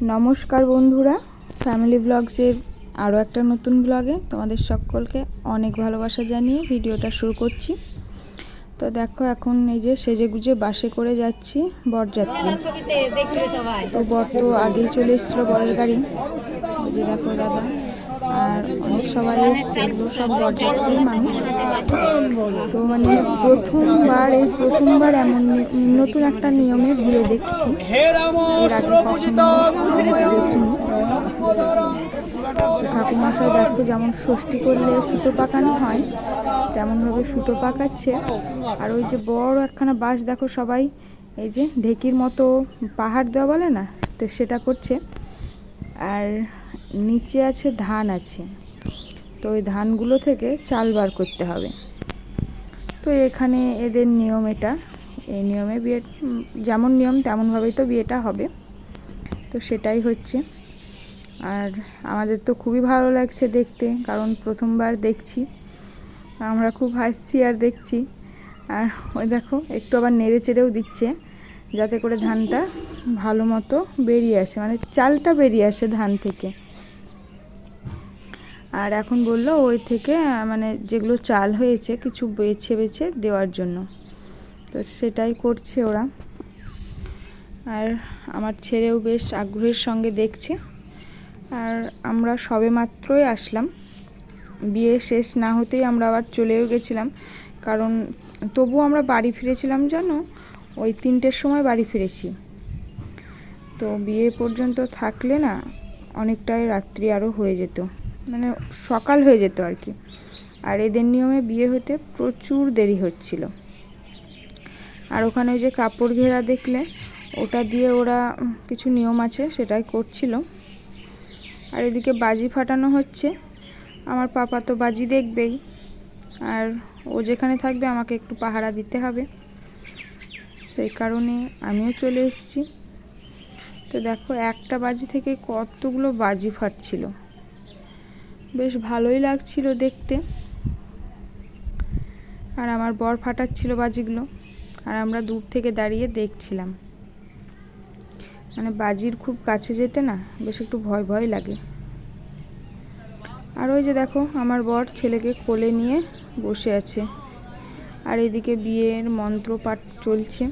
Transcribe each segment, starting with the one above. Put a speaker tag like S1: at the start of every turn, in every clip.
S1: নমস্কার বন্ধুরা ফ্যামিলি ব্লগসের আরও একটা নতুন ব্লগে তোমাদের সকলকে অনেক ভালোবাসা জানিয়ে ভিডিওটা শুরু করছি। তো দেখো এখন এই যে সেজে গুজে বাসে করে যাচ্ছি বরযাত্রী। তো বর তো আগেই চলে এসেছিল বরের গাড়ি। যে দেখো দাদা সবাই এসছে সব বরযাত্রীর মানুষ তো মানে প্রথমবার, এই প্রথমবার এমন নতুন একটা নিয়মে বিয়ে দেখছি। ঠাকুরমশাই দেখো যেমন ষষ্ঠী করলে সুতো পাকানো হয়, তেমনভাবে সুতো পাকাচ্ছে। আর ওই যে বড় একখানা বাঁশ দেখো সবাই, এই যে ঢেকির মতো পাহাড় দেওয়া বলে না, তো সেটা করছে। আর নিচে আছে ধান আছে। তো ওই ধানগুলো থেকে চাল বার করতে হবে। তো এখানে এদের নিয়ম এটা। এই নিয়মে বিয়ে, যেমন নিয়ম তেমনভাবেই তো বিয়েটা হবে। তো সেটাই হচ্ছে। আর আমাদের তো খুবই ভালো লাগছে দেখতে, কারণ প্রথমবার দেখছি। আমরা খুব হাসছি আর দেখছি। আর ওই দেখো, একটু আবার নেড়ে চেড়েও দিচ্ছে। যাতে করে ধানটা ভালো মতো বেরিয়ে আসে মানে চালটা বেরিয়ে আসে ধান থেকে। আর এখন বলল ওই থেকে মানে যেগুলো চাল হয়েছে কিছু বেছে বেছে দেওয়ার জন্য। তো সেটাই করছে ওরা। আর আমার ছেলেও বেশ আগ্রহের সঙ্গে দেখছে। আর আমরা সবে মাত্রই আসলাম। বিয়ে শেষ না হতেই আমরা আবার চলেও গেছিলাম। কারণ তবু আমরা বাড়ি ফিরেছিলাম জানো? ওই তিনটের সময় বাড়ি ফিরেছি। তো বিয়ে পর্যন্ত থাকলে না অনেকটাই রাত্রি আরও হয়ে যেত। মানে সকাল হয়ে যেত আর কি। আর এদের নিয়মে বিয়ে হতে প্রচুর দেরি হচ্ছিল। আর ওখানে ওই যে কাপড় ঘেরা দেখলে, ওটা দিয়ে ওরা কিছু নিয়ম আছে, সেটাই করছিল। আর এদিকে বাজি ফাটানো হচ্ছে। আমার পাপা তো বাজি দেখবেই। আর ও যেখানে থাকবে, আমাকে একটু পাহারা দিতে হবে। সেই কারণে আমিও চলে এসেছি। তো দেখো, একটা বাজি থেকে কতগুলো বাজি ফাটছিল। বেশ ভালোই লাগছিল দেখতে। আর আমার বর ফাটাচ্ছিল বাজিগুলো। আর আমরা দূর থেকে দাঁড়িয়ে দেখছিলাম। মানে বাজির খুব কাছে যেতে না, বেশ একটু ভয় ভয় লাগে। আর ওই যে দেখো, আমার বর ছেলেকে কোলে নিয়ে বসে আছে। আর এদিকে বিয়ের মন্ত্র পাঠ চলছে।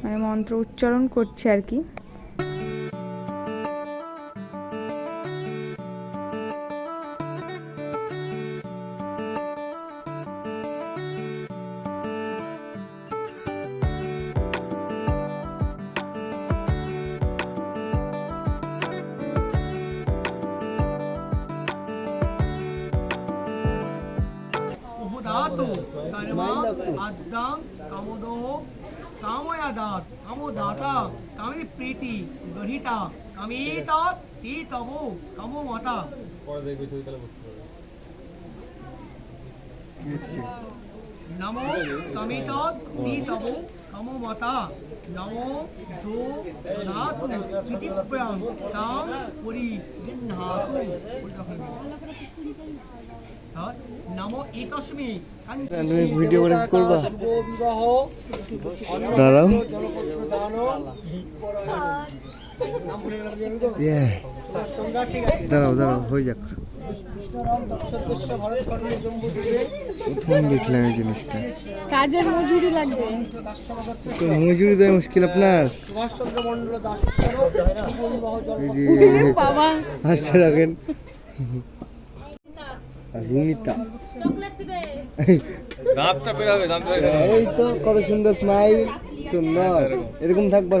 S1: মানে মন্ত্র উচ্চারণ করছে আর কি।
S2: উহুদাতু কর্মা আদ্যাং কামোদহ কাময়াদাত কামোদাতা কামি প্রীতি গরিতা কামিতাত তি তব কামমতা নমো কামিতাত তি তব কামমতা নমো দো ধাতু চিতিপ্রাং তাম পুরি গৃহাতু নমো এতস্মি
S3: তুমি ভিডিও করে করবা? দাঁড়াও। দাঁড়াও দাঁড়াও হয়ে যাক। প্রথম দেখলাম এই জিনিসটা।
S1: কাজের মজুরি লাগবে।
S3: মজুরি দেওয়া মুশকিল আপনার। এই যে হাসতে রাখেন। আর রুমিতা
S4: দাঁতটা বেরাবে দাঁত
S3: এই তো কত সুন্দর স্মাইল সুন্দর। এরকম। থাকবা